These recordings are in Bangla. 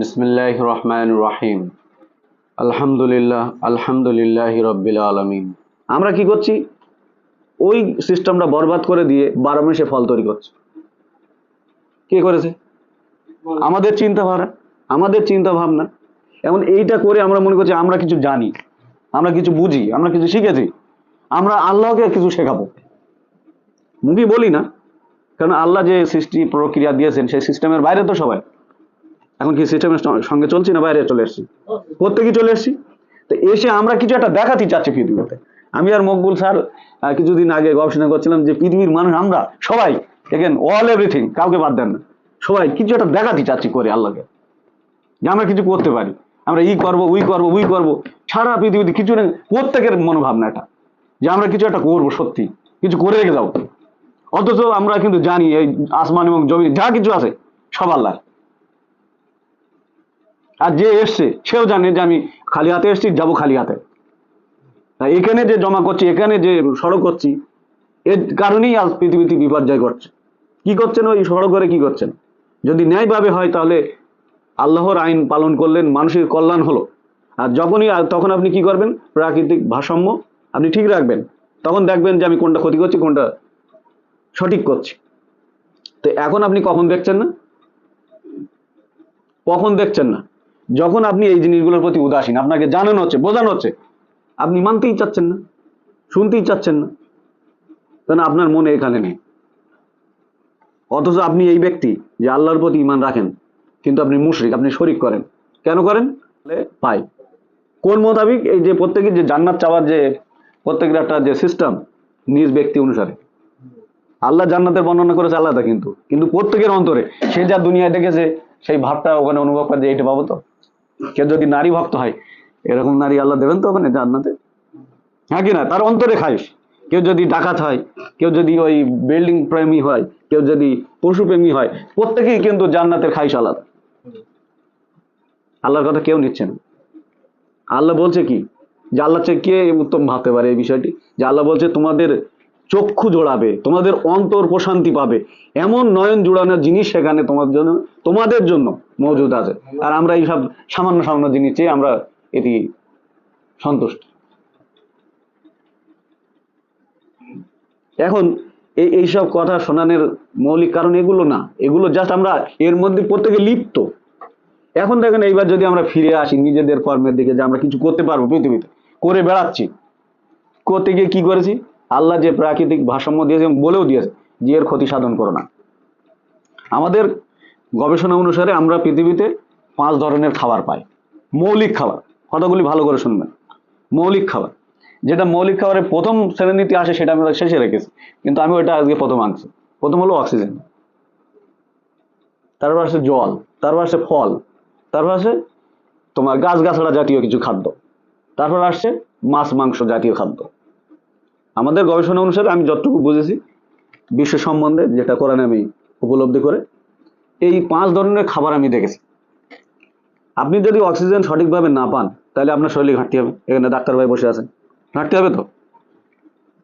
বিসমিল্লাহ রহমান রহিম আলহামদুলিল্লাহ আলহামদুলিল্লাহ রব্বিল আলমিন। আমরা কি করছি? ওই সিস্টেমটা বরবাদ করে দিয়ে বারো মাসে ফল তৈরি করছি। কে করেছে? আমাদের চিন্তা ভাবনা আমাদের চিন্তা ভাবনা এমন এইটা করে আমরা মনে করছি আমরা কিছু জানি, আমরা কিছু বুঝি, আমরা কিছু শিখেছি, আমরা আল্লাহকে কিছু শেখাবো। মুখে বলি না, কারণ আল্লাহ যে সৃষ্টি প্রক্রিয়া দিয়েছেন, সেই সিস্টেমের বাইরে তো সবাই। এখন কি সিস্টেমের সঙ্গে চলছি না, বাইরে চলে এসছি প্রত্যেকেই চলে এসছি তো এসে আমরা কিছু একটা দেখাতে চাচ্ছি পৃথিবীতে। আমি আর মকবুল স্যার কিছুদিন আগে গবেষণা করছিলাম যে পৃথিবীর মানুষ আমরা সবাই দেখেন অল এভরিথিং কাউকে বাদ দেন না। সবাই কিছু একটা দেখাতে চাচ্ছি করে আল্লাহকে, যে আমরা কিছু করতে পারি। আমরা ই করব, উই করব উই করব। সারা পৃথিবীতে কিছু না, প্রত্যেকের মনোভাবনা এটা, যে আমরা কিছু একটা করব সত্যি, কিছু করে রেখে যাব অথচ আমরা কিন্তু জানি এই আসমান এবং জমি, যা কিছু আছে, সব আল্লাহ আর যে এসছে, সেও জানে যে আমি খালি হাতে এসছি, যাব খালি হাতে। এখানে যে জমা করছি, এখানে যে সড়ক করছি, এর কারণেই আজ পৃথিবীতে বিপর্যয় ঘটছে। কি করছেন ওই সড়ক করে কি করছেন? যদি ন্যায়ভাবে হয় তাহলে আল্লাহর আইন পালন করলেন, মানুষের কল্যাণ হলো। আর যখনই তখন আপনি কি করবেন? প্রাকৃতিক ভারসাম্য আপনি ঠিক রাখবেন। তখন দেখবেন যে আমি কোনটা ক্ষতি করছি, কোনটা সঠিক করছি। তো এখন আপনি কখন দেখছেন না? কখন দেখছেন না? যখন আপনি এই জিনিসগুলোর প্রতি উদাসীন আপনাকে জানানো হচ্ছে বোঝানো হচ্ছে আপনি মানতেই চাচ্ছেন না শুনতেই চাচ্ছেন না। কেন আপনার মনে এখানে নেই। অথচ আপনি এই ব্যক্তি যে আল্লাহর প্রতি ইমান রাখেন কিন্তু আপনি মুশরিক আপনি শরিক করেন। কেন করেন? পাই। কোন মোতাবিক এই যে প্রত্যেকের যে জান্নাত চাওয়ার যে প্রত্যেকের একটা যে সিস্টেম নিজ ব্যক্তি অনুসারে। আল্লাহ জান্নাতের বর্ণনা করেছে আলাদা কিন্তু। কিন্তু প্রত্যেকের অন্তরে সে যা দুনিয়ায় দেখেছে সেই ভাবটা ওখানে অনুভব করে যে এইটা পাবো তো? কেউ যদি নারী ভক্ত হয়, এরকম নারী আল্লাহ দেবেন তো ওখানে, জান্নাতে? হ্যাঁ কি না? তার অন্তরে খাইস কেউ যদি ডাকাত হয়, কেউ যদি ওই বিল্ডিং প্রেমী হয়, কেউ যদি পশু প্রেমী হয়, প্রত্যেকেই কিন্তু জান্নাতের খাইস আলাদা। আল্লাহর কথা কেউ নিচ্ছে না। আল্লাহ বলছে কি? যে আল্লাহ চেয়ে কে উত্তম ভাবতে পারে এই বিষয়টি? যে আল্লাহ বলছে, তোমাদের চক্ষু জোড়াবে, তোমাদের অন্তর প্রশান্তি পাবে। এমন নয়ন জোড়ানোর জিনিস সেখানে তোমার জন্য, তোমাদের জন্য মজুদ আছে। আর আমরা এইসব সামান্য সামান্য জিনিস চেয়ে আমরা এটি সন্তুষ্ট। এখন এই এইসব কথা শোনানোর মৌলিক কারণ এগুলো না। এগুলো জাস্ট আমরা এর মধ্যে প্রত্যেকে লিপ্ত। এখন দেখেন এইবার যদি আমরা ফিরে আসি নিজেদের কর্মের দিকে যে আমরা কিছু করতে পারব পৃথিবীতে, করে বেড়াচ্ছি। করতে গিয়ে কি করেছি? আল্লাহ যে প্রাকৃতিক ভারসাম্য দিয়েছে বলেও দিয়েছে যে এর ক্ষতি সাধন করো না। আমাদের গবেষণা অনুসারে আমরা পৃথিবীতে পাঁচ ধরনের খাবার পাই। মৌলিক খাবার। কথাগুলি ভালো করে শুনবেন। মৌলিক খাবার। যেটা মৌলিক খাবারের প্রথম শ্রেণীতে আসে সেটা আমরা শেষে রেখেছি। কিন্তু আমি ওটা আজকে প্রথম আনছি। প্রথম হলো অক্সিজেন। তারপর আসে জল। তারপর আসে ফল। তারপর আসে তোমার গাছগাছড়া জাতীয় কিছু খাদ্য। তারপর আসছে মাছ, মাংস জাতীয় খাদ্য। আমাদের গবেষণা অনুসারে আমি যতটুকু বুঝেছি বিশ্ব সম্বন্ধে যেটা কোরআনে আমি উপলব্ধি করে, এই পাঁচ ধরনের খাবার আমি দেখেছি। আপনি যদি অক্সিজেন সঠিকভাবে না পান, তাহলে আপনার শরীরে ঘাটতি হবে। এখানে ডাক্তার ভাই বসে আছেন। ঘাটতি হবে তো?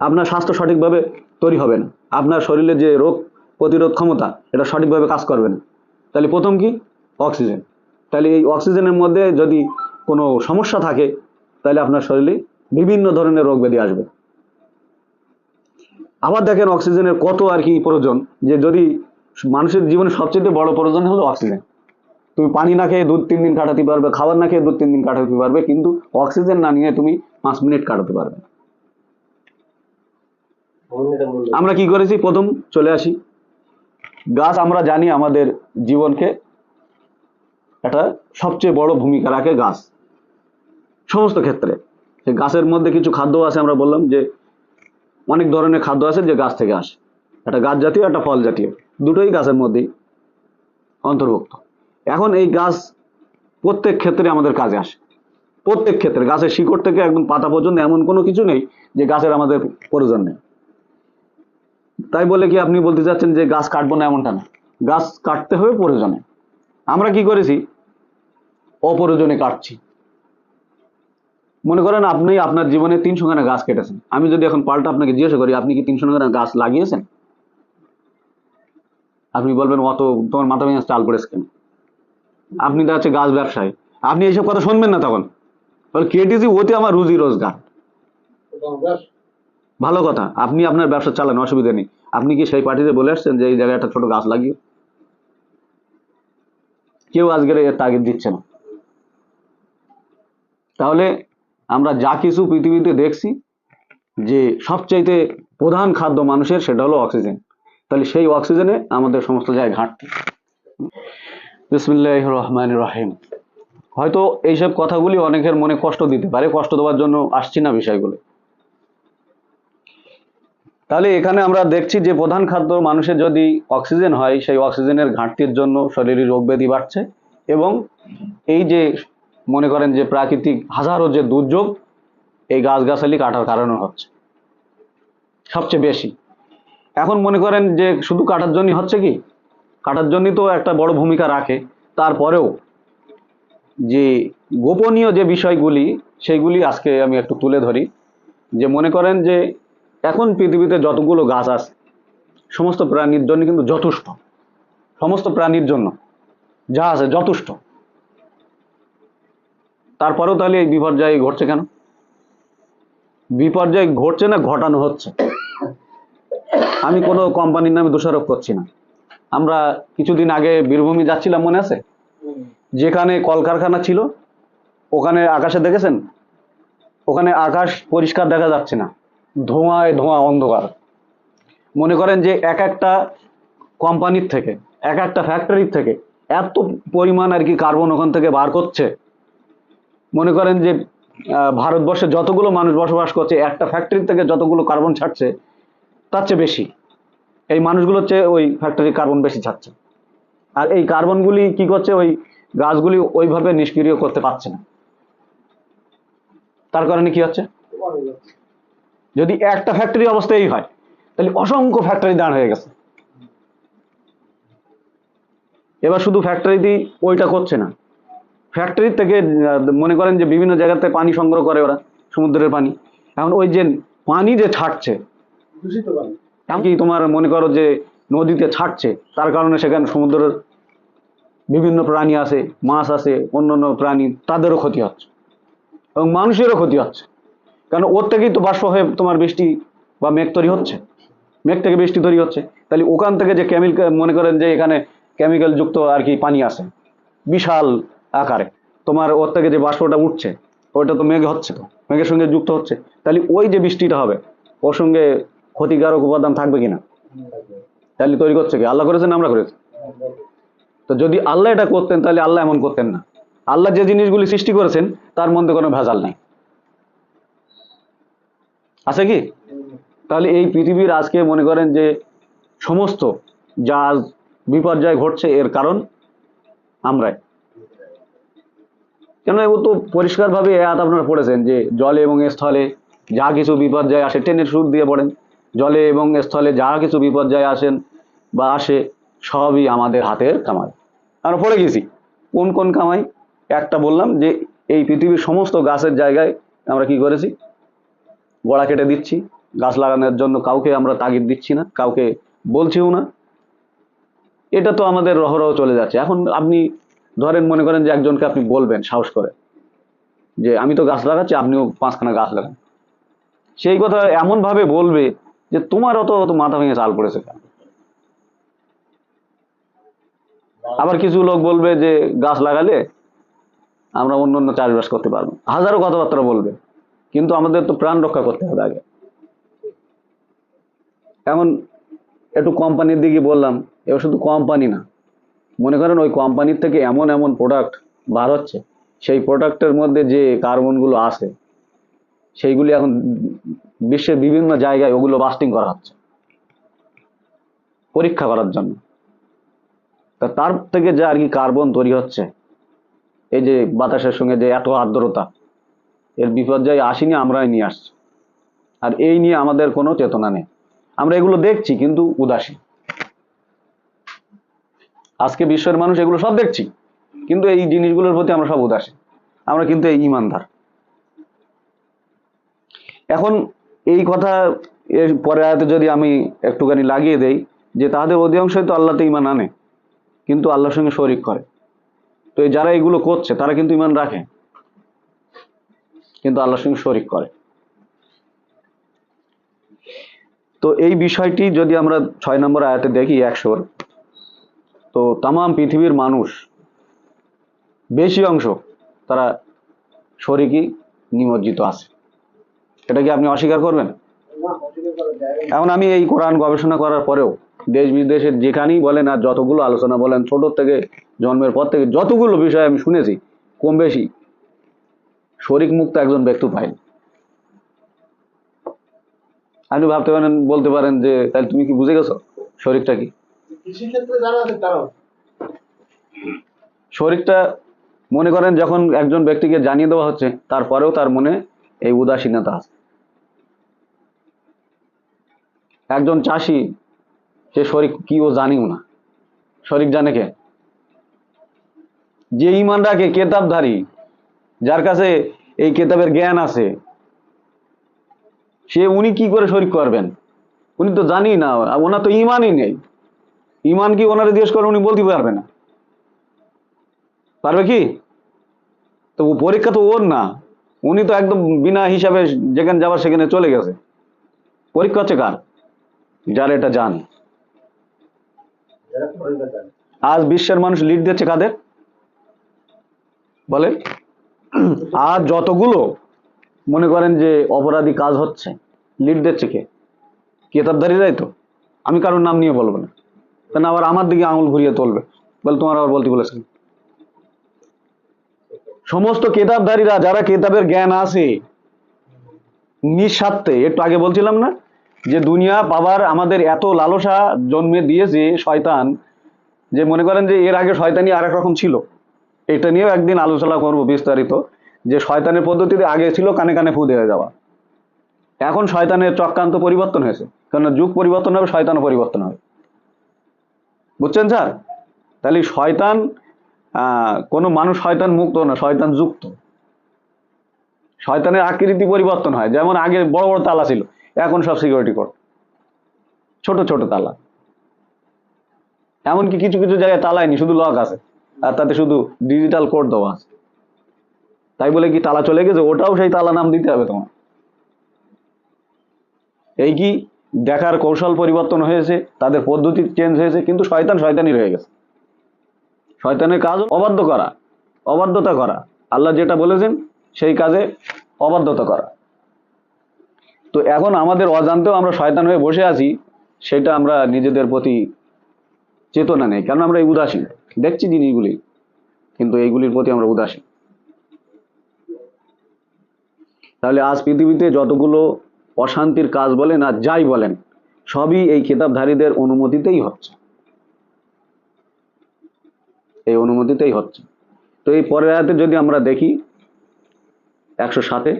আপনার স্বাস্থ্য সঠিকভাবে তৈরি হবে না। আপনার শরীরে যে রোগ প্রতিরোধ ক্ষমতা, এটা সঠিকভাবে কাজ করবে না। তাহলে প্রথম কি? অক্সিজেন। তাহলে এই অক্সিজেনের মধ্যে যদি কোনো সমস্যা থাকে, তাহলে আপনার শরীরে বিভিন্ন ধরনের রোগ ব্যাধি আসবে। আবার দেখেন অক্সিজেনের কত আর কি প্রয়োজন, যে যদি মানুষের জীবনে সবচেয়ে বড় প্রয়োজন হলো অক্সিজেন। তুমি পানি না খেয়ে দু, তিন দিন কাটাতে পারবে, খাবার না খেয়ে দু, তিন দিন কাটাতে পারবে, কিন্তু অক্সিজেন না নিয়ে তুমি পাঁচ মিনিট কাটাতে পারবে। আমরা কি করেছি? প্রথম চলে আসি। গাছ আমরা জানি আমাদের জীবনকে একটা সবচেয়ে বড় ভূমিকা রাখে গাছ। সমস্ত ক্ষেত্রে। গাছের মধ্যে কিছু খাদ্য আছে আমরা বললাম যে অনেক ধরনের খাদ্য আছে যে গাছ থেকে আসে। একটা গাছ জাতীয়, একটা ফল জাতীয়। দুটোই গাছের মধ্যেই অন্তর্ভুক্ত। এখন এই গাছ প্রত্যেক ক্ষেত্রে আমাদের কাজে আসে। প্রত্যেক ক্ষেত্রে গাছের শিকড় থেকে একদম পাতা পর্যন্ত এমন কোনো কিছু নেই যে গাছের আমাদের প্রয়োজন নেই। তাই বলে কি আপনি বলতে চাচ্ছেন যে গাছ কাটবো না এমনটা না। গাছ কাটতে হবে প্রয়োজনে। আমরা কি করেছি? অপ্রয়োজনে কাটছি। মনে করেন আপনি আপনার জীবনে তিনশো খানা গাছ কেটেছেন। আমি যদি এখন পাল্টা আপনাকে জিজ্ঞাসা করি, আপনি কি তিনশো খানা গাছ লাগিয়েছেন? আপনি বলবেন, অত, তোমার মাথা ভেঙে চাল পড়েছে কেন? আপনি তো হচ্ছে গাছ ব্যবসায়ী। আপনি এইসব কথা শুনবেন না তখন। কেটিসি ওতে আমার রুজি রোজগার। ভালো কথা। আপনি আপনার ব্যবসা চালান, অসুবিধা নেই। আপনি কি সেই পার্টিতে বলে আসছেন যে, এই জায়গায় একটা ছোট গাছ লাগিয়ে। কেউ আজকের এর তাগিদ দিচ্ছে না। তাহলে আমরা যা কিছু পৃথিবীতে দেখছি, যে সবচাইতে প্রধান খাদ্য মানুষের সেটা হলো অক্সিজেন। তাহলে সেই অক্সিজেনে আমাদের সমস্ত জায়গায় ঘাটতি। বিসমিল্লাহ রহমান রহিম। হয়তো এইসব কথাগুলি অনেকের মনে কষ্ট দিতে পারে, কষ্ট দেওয়ার জন্য আসছি না বিষয়গুলো। তাহলে এখানে আমরা দেখছি যে প্রধান খাদ্য মানুষের যদি অক্সিজেন হয়, সেই অক্সিজেনের ঘাটতির জন্য শরীরে রোগ ব্যাধি বাড়ছে এবং এই যে মনে করেন যে প্রাকৃতিক হাজারো যে দুর্যোগ, এই গাছগাছালি কাটার কারণে হচ্ছে। সবচেয়ে বেশি। এখন মনে করেন যে শুধু কাটার জন্যই হচ্ছে কি? কাটার জন্যই তো একটা বড় ভূমিকা রাখে। তারপরেও যে গোপনীয় যে বিষয়গুলি, সেইগুলি আজকে আমি একটু তুলে ধরি। যে মনে করেন যে এখন পৃথিবীতে যতগুলো গাছ আছে, সমস্ত প্রাণীর জন্য কিন্তু যথেষ্ট। সমস্ত প্রাণীর জন্য যা আছে যথেষ্ট। তারপরেও তাহলে এই বিপর্যয় ঘটছে কেন? বিপর্যয় ঘটছে না ঘটানো হচ্ছে। আমি কোনো কোম্পানির নামে দোষারোপ করছি না। আমরা কিছুদিন আগে বীরভূমি যাচ্ছিলাম, মনে আছে? যেখানে কলকারখানা ছিল, ওখানে আকাশে দেখেছেন? ওখানে আকাশ পরিষ্কার দেখা যাচ্ছে না। ধোঁয়ায় ধোঁয়া অন্ধকার। মনে করেন যে এক একটা কোম্পানির থেকে, এক একটা ফ্যাক্টরির থেকে এত পরিমাণ আর কি কার্বন ওখান থেকে বার করছে। মনে করেন যে ভারতবর্ষে যতগুলো মানুষ বসবাস করছে, একটা ফ্যাক্টরি থেকে যতগুলো কার্বন ছাড়ছে, তার চেয়ে বেশি। এই মানুষগুলোর চেয়ে ওই ফ্যাক্টরি কার্বন বেশি ছাড়ছে। আর এই কার্বনগুলি কি করছে, ওই গাছগুলি ওইভাবে নিষ্ক্রিয় করতে পারছে না। তার কারণে কি হচ্ছে? যদি একটা ফ্যাক্টরি অবস্থা এই হয়, তাহলে অসংখ্য ফ্যাক্টরি দাঁড় হয়ে গেছে। এবার শুধু ফ্যাক্টরিতে ওইটা করছে না। ফ্যাক্টরি থেকে মনে করেন যে বিভিন্ন জায়গাতে পানি সংগ্রহ করে ওরা সমুদ্রের পানি। এখন ওই যে পানি যে ছাড়ছে এমনকি তোমার মনে করো যে নদীতে ছাড়ছে তার কারণে সেখানে সমুদ্রের বিভিন্ন প্রাণী আছে মাছ আছে অন্য অন্য প্রাণী তাদেরও ক্ষতি হচ্ছে এবং মানুষেরও ক্ষতি হচ্ছে। কারণ ওর থেকেই তো বাষ্প হয়ে তোমার বৃষ্টি বা মেঘ তৈরি হচ্ছে। মেঘ থেকে বৃষ্টি তৈরি হচ্ছে। তাহলে ওখান থেকে যে কেমিক্যাল মনে করেন যে এখানে কেমিক্যাল যুক্ত আর কি পানি আছে বিশাল আকারে। তোমার ওর থেকে যে বাষ্পটা উঠছে, ওইটা তো মেঘ হচ্ছে তো, মেঘের সঙ্গে যুক্ত হচ্ছে। তাহলে ওই যে বৃষ্টিটা হবে, ওর সঙ্গে ক্ষতিকারক উপাদান থাকবে কিনা? তাহলে তৈরি করছে কি? আল্লাহ করেছেন আমরা করেছি? তো যদি আল্লাহ এটা করতেন, তাহলে আল্লাহ এমন করতেন না। আল্লাহ যে জিনিসগুলি সৃষ্টি করেছেন, তার মধ্যে কোনো ভেজাল নাই। আছে কি? তাহলে এই পৃথিবীর আজকে মনে করেন যে সমস্ত যা বিপর্যয় ঘটছে এর কারণ আমরাই। কেন ও তো পরিষ্কারভাবে এ আয়াত আপনারা পড়েছেন যে জলে এবং স্থলে যা কিছু বিপর্যয় আসে, টেনের সুর দিয়ে পড়েন। জলে এবং স্থলে যা কিছু বিপর্যয় আসেন বা আসে, সবই আমাদের হাতের কামাই। আমরা পড়ে গেছি। কোন কোন কামাই? একটা বললাম যে এই পৃথিবীর সমস্ত গাছের জায়গায় আমরা কি করেছি? গোড়া কেটে দিচ্ছি। গাছ লাগানোর জন্য কাউকে আমরা তাগিদ দিচ্ছি না, কাউকে বলছিও না। এটা তো আমাদের রহরহ চলে যাচ্ছে। এখন আপনি ধরেন মনে করেন যে একজনকে আপনি বলবেন, সাহস করে, যে আমি তো গাছ লাগাচ্ছি, আপনিও পাঁচখানা গাছ লাগান। সেই কথা এমন ভাবে বলবে যে তোমার অত অত মাথা ভেঙে চাল পড়েছে আবার কিছু লোক বলবে যে গাছ লাগালে আমরা অন্য অন্য চাষবাস করতে পারব। হাজারো কথাবার্তা বলবে, কিন্তু আমাদের তো প্রাণ রক্ষা করতে হবে আগে। এখন একটু কোম্পানির দিকে বললাম, এবার শুধু কোম্পানি না মনে করেন ওই কোম্পানির থেকে এমন এমন প্রোডাক্ট বার হচ্ছে, সেই প্রোডাক্টের মধ্যে যে কার্বনগুলো আছে, সেইগুলি এখন বিশ্বের বিভিন্ন জায়গায় ওগুলো বাস্টিং করা হচ্ছে। পরীক্ষা করার জন্য। তা তার থেকে যে আর কি কার্বন তৈরি হচ্ছে, এই যে বাতাসের সঙ্গে যে এত আর্দ্রতা, এর বিপর্যয় আসেনি, আমরাই নিয়ে আসছি। আর এই নিয়ে আমাদের কোনো চেতনা নেই। আমরা এগুলো দেখছি কিন্তু উদাসীন। আজকে বিশ্বের মানুষ এগুলো সব দেখছি, কিন্তু এই জিনিসগুলোর প্রতি আমরা সব উদাসীন আমরা কিন্তু এই ইমানদার। এখন এই কথা এর পরে আয়াতে যদি আমি একটুখানি লাগিয়ে দেই, যে তাদের অধিকাংশই তো আল্লাহতে ইমান আনে, কিন্তু আল্লাহর সঙ্গে শরিক করে। তো এই যারা এগুলো করছে, তারা কিন্তু ইমান রাখে, কিন্তু আল্লাহর সঙ্গে শরিক করে। তো এই বিষয়টি যদি আমরা ছয় নম্বর আয়াতে দেখি, একশোর তো তাম পৃথিবীর মানুষ, বেশি অংশ তারা শরিকই নিমজ্জিত আছে। এটা কি আপনি অস্বীকার করবেন? এখন আমি এই কোরআন গবেষণা করার পরেও দেশ বিদেশের যেখানেই বলেন আর যতগুলো আলোচনা বলেন, ছোট থেকে জন্মের পর থেকে যতগুলো বিষয় আমি শুনেছি, কম বেশি শরিক মুক্ত একজন ব্যক্তি পাইনি আপনি ভাবতে পারেন, বলতে পারেন যে, তাহলে তুমি কি বুঝে গেছো শরিকটা কি? শরিকটা মনে করেন যখন একজন ব্যক্তিকে জানিয়ে দেওয়া হচ্ছে, তারপরেও তার মনে এই উদাসীনতা আছে। একজন চাষি, সে শরিক কি ও জানিও না। শরিক জানে কে? যে ইমান রাখে কেতাবধারী, যার কাছে এই কেতাবের জ্ঞান আছে, সে উনি কি করে শরিক করবেন? উনি তো জানি না, ওনার তো ইমানই নেই। ইমান কি ওনারে জিজ্ঞেস করে উনি বলতে পারবে না? পারবে কি? তো পরীক্ষা তো ওর না। উনি তো একদম বিনা হিসাবে যেখানে যাবার সেখানে চলে গেছে। পরীক্ষা হচ্ছে কার? যারা এটা জানে। আজ বিশ্বের মানুষ লিড দিচ্ছে কাদের? বলে আর যতগুলো মনে করেন যে অপরাধী কাজ হচ্ছে লিড দিচ্ছে কে? কেতাবধারীরাই তো। আমি কারোর নাম নিয়ে বলব না। কেন আবার আমার দিকে আঙুল ঘুরিয়ে তুলবে। বলে তোমার আবার বলতে বলেছেন সমস্ত কেতাবধারীরা, যারা কেতাবের জ্ঞান আছে, নিঃস্বার্থে, একটু আগে বলছিলাম না, যে দুনিয়া পাবার আমাদের এত লালসা জন্মে দিয়েছে শয়তান, যে মনে করেন যে এর আগে শয়তানি আর রকম ছিল। এটা নিয়েও একদিন আলোচনা করব বিস্তারিত, যে শয়তানের পদ্ধতিতে আগে ছিল কানে কানে ফু দেওয়া যাওয়া। এখন শয়তানের চক্রান্ত পরিবর্তন হয়েছে। কারণ যুগ পরিবর্তন হবে, শয়তানও পরিবর্তন হবে। বুঝছেন স্যার? তাহলে শয়তান কোনো মানুষ শয়তান মুক্ত না, শয়তান যুক্ত। শয়তানের আকৃতি পরিবর্তন হয়। যেমন আগে বড় বড় তালা ছিল, এখন সব সিকিউরিটি কোড ছোট ছোট তালা। এমনকি কিছু কিছু জায়গায় তালাই নি শুধু লক আছে। আর তাতে শুধু ডিজিটাল কোড দেওয়া আছে। তাই বলে কি তালা চলে গেছে? ওটাও সেই তালা নাম দিতে হবে তোমার। এই কি? দেখার কৌশল পরিবর্তন হয়েছে, তাদের পদ্ধতি চেঞ্জ হয়েছে, কিন্তু শয়তান শয়তানি রয়ে গেছে। শয়তানের কাজ অবাধ্য করা, অবাধ্যতা করা। আল্লাহ যেটা বলেছেন, সেই কাজে অবাধ্যতা করা। তো এখন আমাদের অজান্তেও আমরা শয়তান হয়ে বসে আছি, সেটা আমরা নিজেদের প্রতি চেতনা নেই কেন আমরা এই উদাসীন। দেখছি জিনিসগুলি, কিন্তু এইগুলির প্রতি আমরা উদাসীন। তাহলে আজ পৃথিবীতে যতগুলো অশান্তির কাজ বলেন আর যাই বলেন, সবই এই কিতাবধারীদের অনুমতিতেই হচ্ছে। এই অনুমতিতেই হচ্ছে। তো এই পরের আয়াতে যদি আমরা দেখি, একশো সাতে,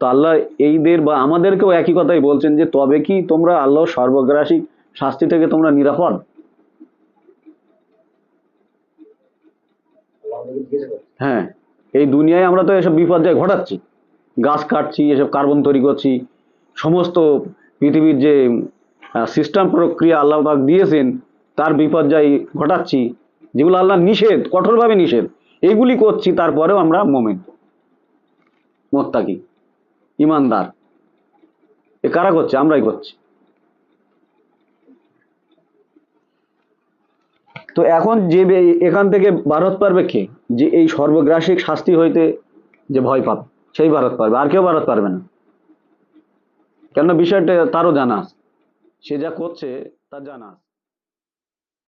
তো আল্লাহ এইদের বা আমাদেরকেও একই কথাই বলছেন যে, তবে কি তোমরা আল্লাহ সর্বগ্রাসী শাস্তি থেকে তোমরা নিরাপদ? হ্যাঁ এই দুনিয়ায় আমরা তো এসব বিপর্যয় ঘটাচ্ছি। গাছ কাটছি, এসব কার্বন তৈরি করছি সমস্ত পৃথিবীর যে সিস্টেম প্রক্রিয়া আল্লাহ পাক দিয়েছেন, তার বিপর্যয় ঘটাচ্ছি, যেগুলো আল্লাহ নিষেধ, কঠোরভাবে নিষেধ, এগুলি করছি, তারপরেও আমরা মোমেন, মোত্তাকি, ইমানদার। এ কারা করছে? আমরাই করছি। তো এখন যে এখান থেকে ভারত পারবে কে? যে এই সর্বগ্রাসিক শাস্তি হইতে যে ভয় পাবে, সেই ভারত পারবে, আর কেউ ভারত পারবে না। কেননা বিষয়টা তারও জানা আছে। সে যা করছে তার জানা আছে।